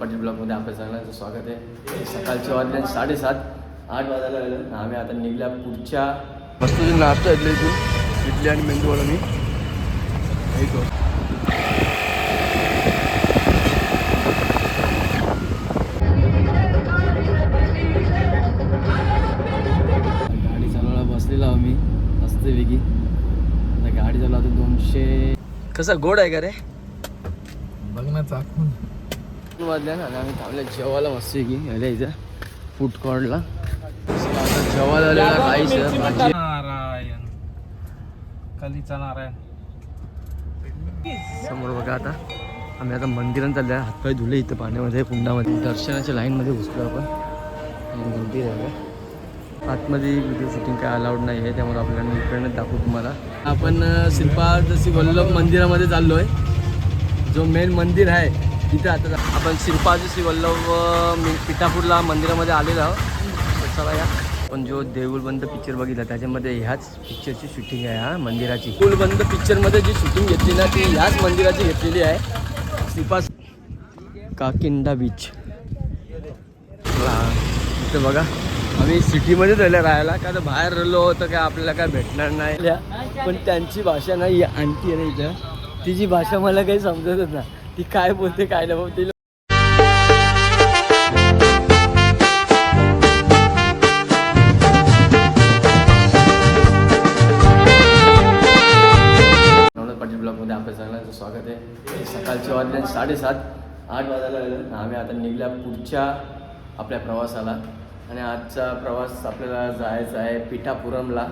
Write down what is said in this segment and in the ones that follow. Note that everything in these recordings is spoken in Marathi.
पाटील ब्लॉगमध्ये आपल्या सगळ्यांचं स्वागत आहे. सकाळचे वाजले साडेसात आठ वाजायला आलं आम्ही आता निघल्या पुढच्या मस्त नाश्ता घेतलं इथून. इडली आणि मेंदूवाला मी ऐकतो गाडी चालवायला बसलेलो गाडी दोनशे कसा गोड आहे का रे? बघ ना चाकून. वाजल्या ना आणि आम्ही थांबल्या जेवायला मस्त की यायला इथं. फूड कॉर्टला जेवायला आलेला काहीच भाजी नारायण. कलीचा नारायण. समोर बघा आता. आम्ही आता मंदिरात चाललो आहे हातपाय धुले इथं पाण्यामध्ये कुंडामध्ये. दर्शनाच्या लाईनमध्ये घुसलो आपण. मंदिर आहे? आतमध्ये व्हिडिओ शूटिंग काय अलाउड नाही आहे त्यामुळे आपल्याला मी इकडनं दाखवू तुम्हाला. आपण अं, श्रीपाद वल्लभ मंदिरामध्ये चाललो आहे जो मेन मंदिर आहे तिथं आता आपण श्रीपाद श्री वल्लभ मी- पिठापूरला मंदिरामध्ये आलेलो आहोत. चला या. पण जो देऊळबंद पिक्चर बघितला त्याच्यामध्ये ह्याच पिक्चरची शूटिंग आहे हा मंदिराची. देऊळबंद पिक्चरमध्ये जी शूटिंग घेतली ना ती ह्याच मंदिराची घेतलेली आहे. श्रीपास काकिंडा बीच इथं बघा. आम्ही सिटीमध्येच राहिलं राहायला. का तर बाहेर राहिलो तर काय आपल्याला काय भेटणार नाही. पण त्यांची भाषा नाही आणखी आहे ना इथं. तिची भाषा मला काही समजतच नाही. ती काय बोलते काय नाही बोलते स्वागत आहे. सकाळचे वाजले साडेसात आठ वाजायला आलं आम्ही आता निघल्या पुढच्या आपल्या प्रवासाला. आणि आजचा प्रवास आपल्याला जायचा आहे पिठापुरमला.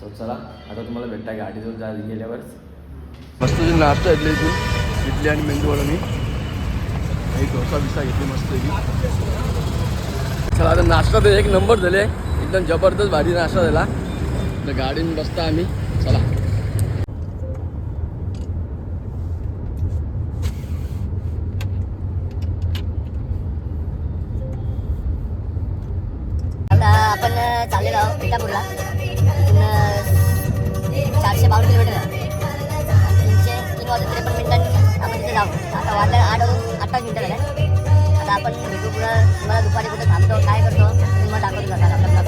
सो चला आता तुम्हाला भेटता गाडीजवळ जा गेल्यावर मस्त नाश्ता इथून. इडली आणि मेंदूवाला मी एक डोसा बिसा घेतली मस्त चला आता नाश्ता तर एक नंबर झाले एकदम जबरदस्त भारी नाश्ता झाला तर गाडीने बसता आम्ही चला आपण चाललेलो आहोत पिठापूरला चारशे बावन्न किलोमीटर तीनशे तीन वाजून त्रेपन्न मिनिटांनी आपण तिथे जाऊ आता वाजलं आठ वाजून अठ्ठावीस मिनिटं झाले आता आपण भेटू पुढं तुम्हाला दुपारी कुठं थांबतो काय करतो तुम्हाला दाखवतो. जातात आपल्या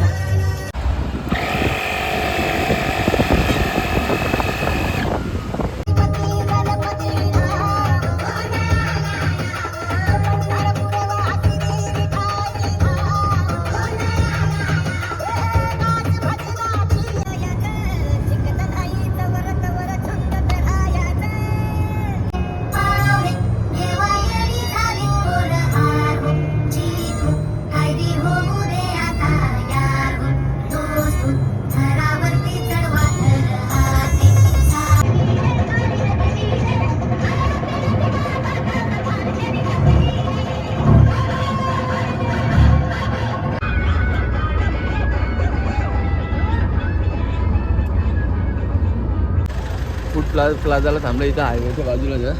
प्ला प्लाझाला थांबलं इथं हायवेच्या बाजूला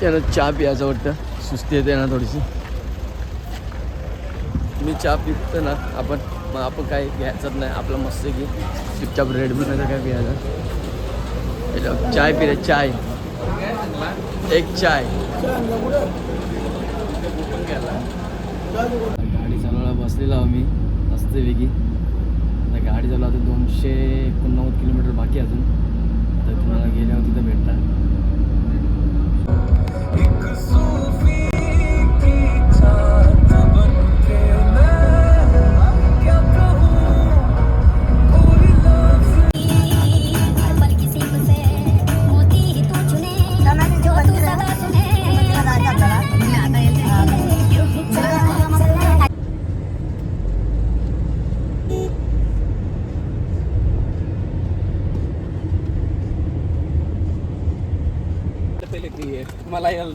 त्यानं चहा प्यायचं वाटतं. सुस्ती येते ना थोडीशी. मी चहा पितो ना आपण मग आपण काय घ्यायचंच नाही. आपलं मस्त की चुपचाप रेड बुल नाही काय प्यायचं? चाय पिरे चाय. एक चाय. गाडी चालवायला बसलेला आहो मी मस्तपैकी आता गाडी चालवला आता दोनशे एकोणनव्वद किलोमीटर बाकी अजून. तर तुम्हाला गेल्यावर तिथं भेटणार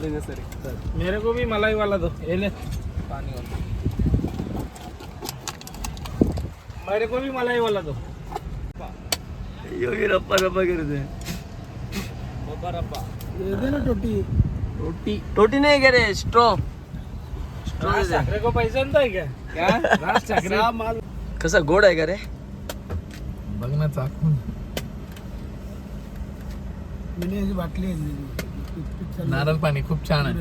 देना सर मेरे को भी मलाई वाला दो. ये ले. पानी वाला मेरे को भी मलाई वाला दो. योगी रप्पा रप्पा करते रब्बा रब्बा. दे दे ना टोटी. रोटी रोटी नहीं करे स्ट्रॉ स्ट्रॉ राज ठाकरे को पैसा नहीं था क्या? क्या? राज ठाकरे. माल. कसा गोड आहे का रे? बघ ना चाकून. मी बाटली नारळ पाणी खूप छान आहे.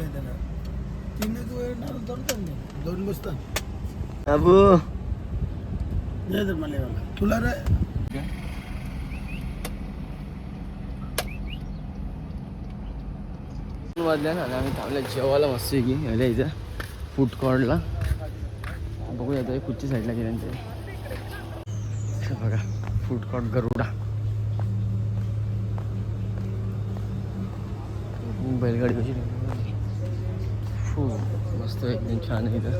दोन बसतात अबू. तुला रे वाजल्या ना आम्ही थांबल्या जेवायला मस्त की? यायला इथं. फूड कॉर्टला बघूया आता कुठच्या साईडला गेल्यानंतर. बघा फूड कॉर्ट गरुडा. बैलगाडी कशी फू मस्त एकदम छान आहे इथं.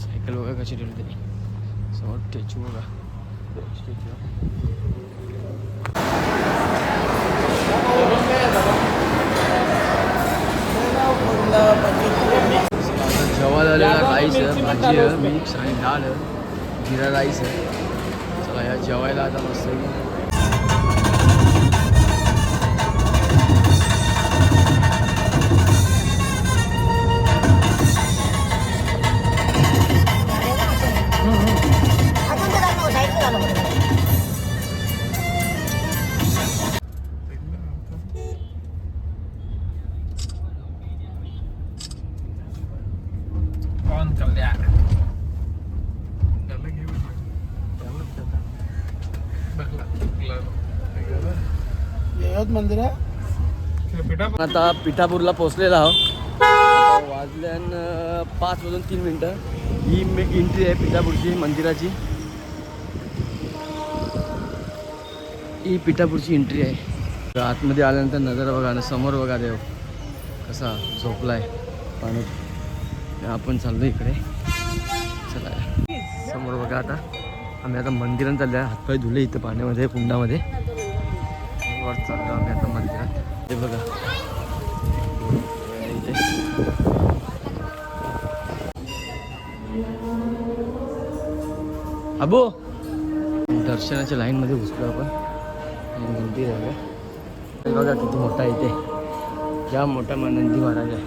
सायकल बघा कशी ठेवली तरी समोर स्टॅच्यू बघा. स्टॅच्यू जेवायला आलेला राईस आहे भाजी आहे मिक्स आणि डाळ आहे. जिरा राईस आहे. चला या जेवायला आता मस्त आता पिठापूरला पोहोचलेला आहो वाजल्यान पाच वाजून तीन मिनटं. ही एंट्री आहे पिठापूरची मंदिराची. ही पिठापूरची एंट्री आहे. आतमध्ये आल्यानंतर नजर बघा ना समोर बघा देव कसा झोपलाय. पाण्यात आपण चाललो इकडे. चला. समोर बघा आता. आम्ही आता मंदिरात चाललो आहे हातपाय धुले इथं पाण्यामध्ये कुंडामध्ये. वर चाललो आम्ही आता मंदिरात. ते बघा. अबो. दर्शनाच्या लाईनमध्ये घुसलो आपण. हे झालं. बघा किती मोठा इथे. या मोठा नंदी महाराज आहे.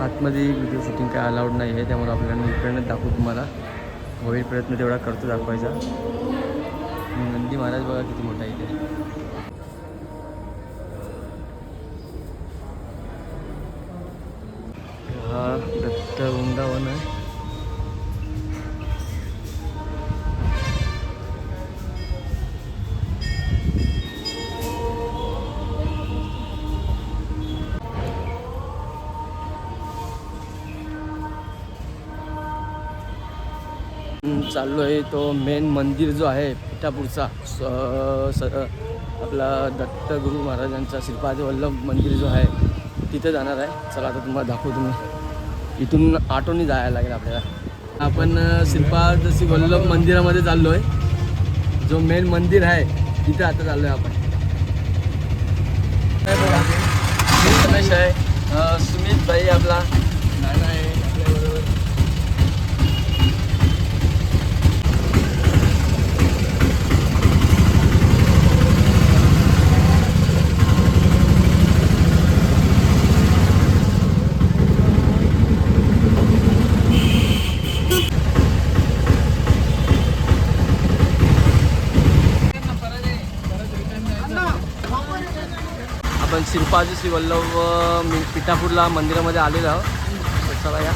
आतमध्ये व्हिडिओ शूटिंग काय अलाउड नाही आहे त्यामुळे आपल्याला इकडनं दाखवू तुम्हाला. होईल प्रयत्न तेवढा करतो दाखवायचा. नंदी महाराज बघा किती मोठा इथे. चाललो आहे तो मेन मंदिर जो आहे पिठापूरचा स- स- आपला दत्तगुरु महाराजांचा श्रीपाद वल्लभ मंदिर जो आहे तिथे जाणार आहे. चला आता तुम्हाला दाखवतो मी. इथून आटोनी जायला लागेल आपल्याला. आपण श्रीपाद श्री वल्लभ मंदिरामध्ये चाललो आहे जो मेन मंदिर आहे तिथे आता चाललो आहे आपण रमेश आहे. सुमित भाई आपला श्री वल्लभ मी- पिठापूरला मंदिरामध्ये आलेलो आहोत चला या.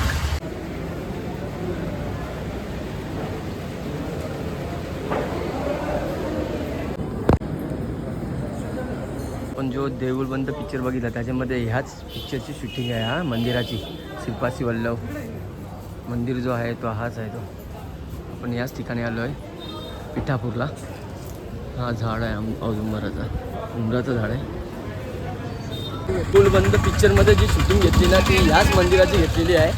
पण जो देऊळबंद पिक्चर बघितला त्याच्यामध्ये ह्याच पिक्चरची शूटिंग आहे हा मंदिराची. श्रीपाद वल्लभ. मंदिर जो आहे तो हाच आहे तो. आपण याच ठिकाणी आलो आहे पिठापूरला. हा झाड आहे आम- औदुंबराचा उमराचं झाड आहे. पूलबंद पिक्चरमध्ये जी शूटिंग घेतली ना ती ह्याच मंदिराची घेतलेली आहे.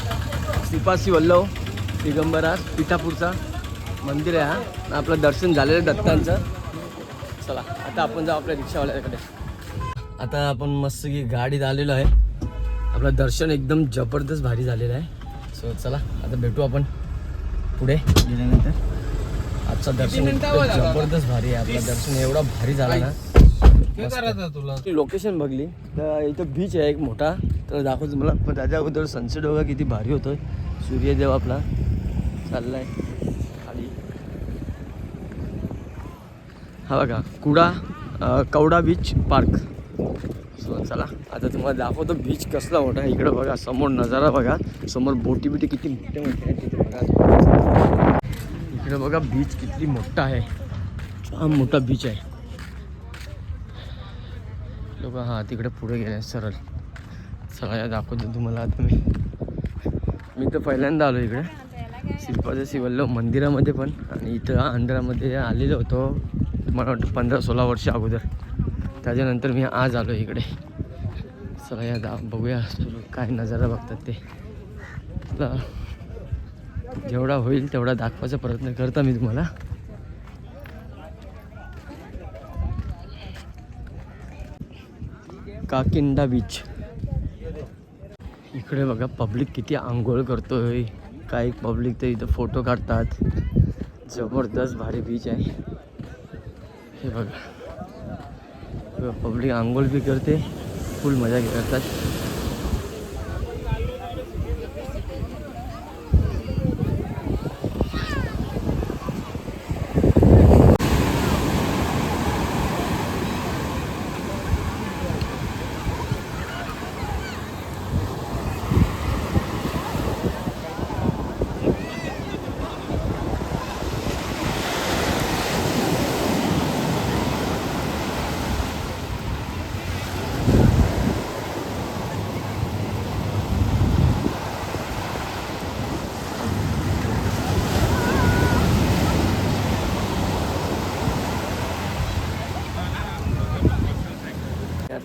श्रीपासी वल्लभ दिगंबरा पिठापूरचा मंदिर आहे हा. आपलं दर्शन झालेलं आहे दत्तांचं. चला आता आपण जाऊ आपल्या रिक्षावाल्याकडे. आता आपण मस्त की गाडीत आलेलो आहे. आपलं दर्शन एकदम जबरदस्त भारी झालेलं आहे. सो चला आता भेटू आपण पुढे. गेल्यानंतर? आजचं दर्शन जबरदस्त भारी आहे. आपलं दर्शन एवढा भारी झाला ना. तुला? लोकेशन बघली. तर इथं बीच आहे एक मोठा. तर दाखवतो मला पण त्याच्या अगोदर सनसेट बघा किती भारी होतोय. सूर्यदेव आपला. चाललाय. खाली. हा बघा Kuda Kavda beach park so चला. आता तुम्हाला दाखवतो बीच कसला मोठा. आहे इकडं बघा समोर नजारा बघा. समोर बोटी बिटी किती मोठे मोठे आहेत तिथे बघा. इकडे बघा बीच किती मोठा आहे. जाम मोठा बीच आहे. लोक हां तिकडे पुढे गेले आहेत सरळ. दाखवत या दाखवतो तुम्हाला आता मी. मी तर पहिल्यांदा आलो इकडे. शिल्पाचं शिवल्लो मंदिरामध्ये पण. आणि इथं आंध्रामध्ये आलेलो होतो मला वाटतं पंधरा सोळा वर्ष अगोदर. त्याच्यानंतर मी आज आलो इकडे. सगळ्या या दा बघूया काय नजारा बघतात ते. जेवढा होईल तेवढा दाखवायचा प्रयत्न करता मी तुम्हाला. काकिंडा बीच इकडे बघा पब्लिक किती आंघोळ करतोय. काही पब्लिक तर इथं फोटो काढतात. जबरदस्त भारी बीच आहे. हे बघा. पब्लिक आंघोळ बी करते. फुल मजा करतात.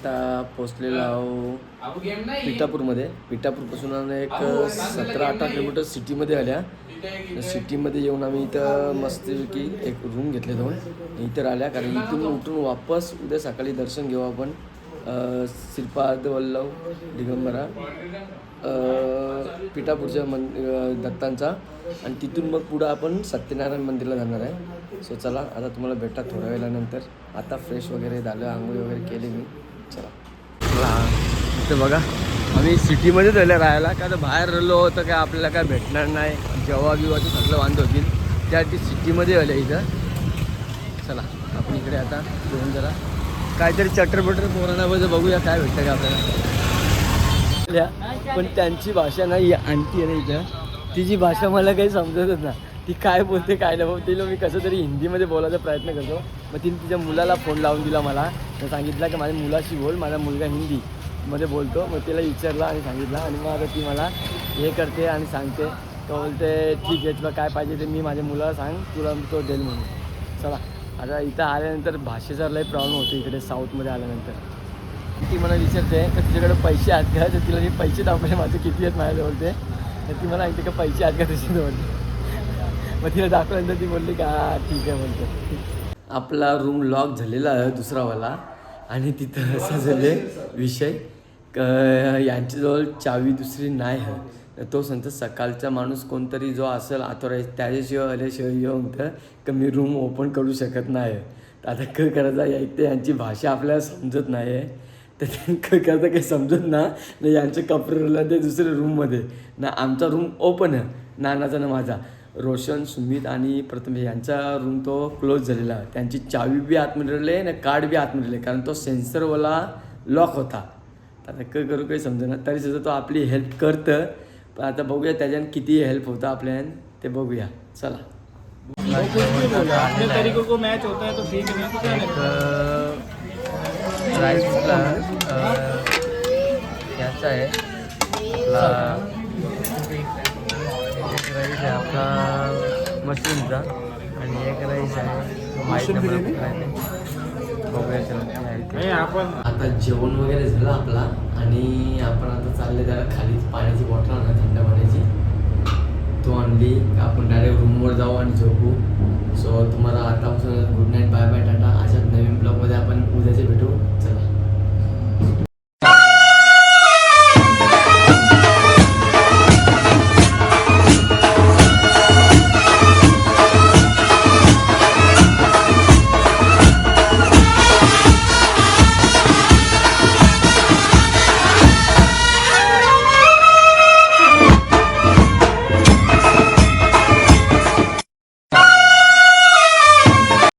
आता पोचलेलो आहो पिठापूरमध्ये. पिठापूरपासून एक सतरा अठरा किलोमीटर सिटीमध्ये आल्या. सिटीमध्ये येऊन आम्ही इथं मस्तपैकी एक रूम घेतले दोन इथं राहिल्या. कारण इथून उठून वापस उद्या सकाळी दर्शन घेऊ आपण. श्रीपाद वल्लभ दिगंबरा पिठापूरच्या मन दत्तांचा. आणि तिथून मग पुढं आपण सत्यनारायण मंदिरला जाणार आहे. सो चला आता तुम्हाला भेटा थोड्या वेळानंतर. आता फ्रेश वगैरे झालं आंघोळी वगैरे केली मी. चला. इथं बघा आम्ही सिटीमध्येच राहिलं राहायला. का तर बाहेर राहिलो तर काय आपल्याला काय भेटणार नाही. जेव्हा बिवाचं सगळं वांद होतील. त्यासाठी सिटीमध्ये आलं इथं. चला आपण इकडे आता घेऊन जरा काहीतरी चटरबटर बटर बघूया काय भेटतं का आपल्याला. पण त्यांची भाषा नाही आणखी आहे ना इथं. तिची भाषा मला काही समजतच ना ती काय बोलते काय नाही तिला मी कसं तरी हिंदीमध्ये बोलायचा प्रयत्न करतो. मग तिने तिच्या मुलाला फोन लावून दिला मला. तर सांगितलं की माझ्या मुलाशी बोल माझा मुलगा हिंदी मध्ये बोलतो. मग तिला विचारला आणि सांगितलं. आणि मग आता ती मला हे करते आणि सांगते. तो बोलते ठीक आहे तुला काय पाहिजे ते मी माझ्या मुलाला सांग. तुला तो देईल म्हणून. चला. आता इथं आल्यानंतर भाषेचा लई प्रॉब्लेम होतो इकडे साऊथमध्ये आल्यानंतर. ती मला विचारते तर तुझ्याकडे पैसे आहेत का? तर तिला मी पैसे दाखवले माझे किती आहेत? माझ्या बोलते. तर ती मला ऐकते का पैसे आहेत का तुझे बोलते मग तिला दाखवल्यानंतर ती बोलली का ठीक आहे म्हणतो. आपला रूम लॉक झालेला आहे दुसरावाला आणि तिथं असं झाले विषय. क- यांच्याजवळ चावी दुसरी नाही आहे. तो सांगतो सकाळचा माणूस कोणतरी जो असेल ऑथोराईज त्याच्याशिवाय आल्याशिवाय येऊन तर का मी रूम ओपन करू शकत नाही. तर आता काय करायचा एक तर यांची भाषा आपल्याला समजत नाही आहे तर ते काय करता काही समजत ना यांचे कपडे ते दुसऱ्या रूममध्ये ना आमचा रूम ओपन आहे नानाचा ना माझा. रोशन सुमित आणि प्रथम यांचा रूम तो क्लोज झालेला आहे. त्यांची चावी बी आतमध्ये राहिली ना कार्ड बी आतमध्ये राहिले कारण तो सेन्सरवाला लॉक होता. तर आता काय करू काही समजेना तरी सुद्धा तो आपली हेल्प करतं. पण आता बघूया त्याच्यानं किती हेल्प होतं आपल्यान ते बघूया. चला. अपने तरीकों को मैच होता है तो है याचा आहे. राईस आहे आपला मशरूमचा. आणि एक राईस आहे. माहीत आपण आता जेवण वगैरे झालं आपला. आणि आपण आता चालले जरा खाली पाण्याची बॉटल आणा थंड पाण्याची. तो आणली. आपण डायरेक्ट रूमवर जाऊ आणि झोपू. सो तुम्हाला आतापासून good night bye bye tata. अशाच नवीन ब्लॉगमध्ये आपण उद्याचे भेटू.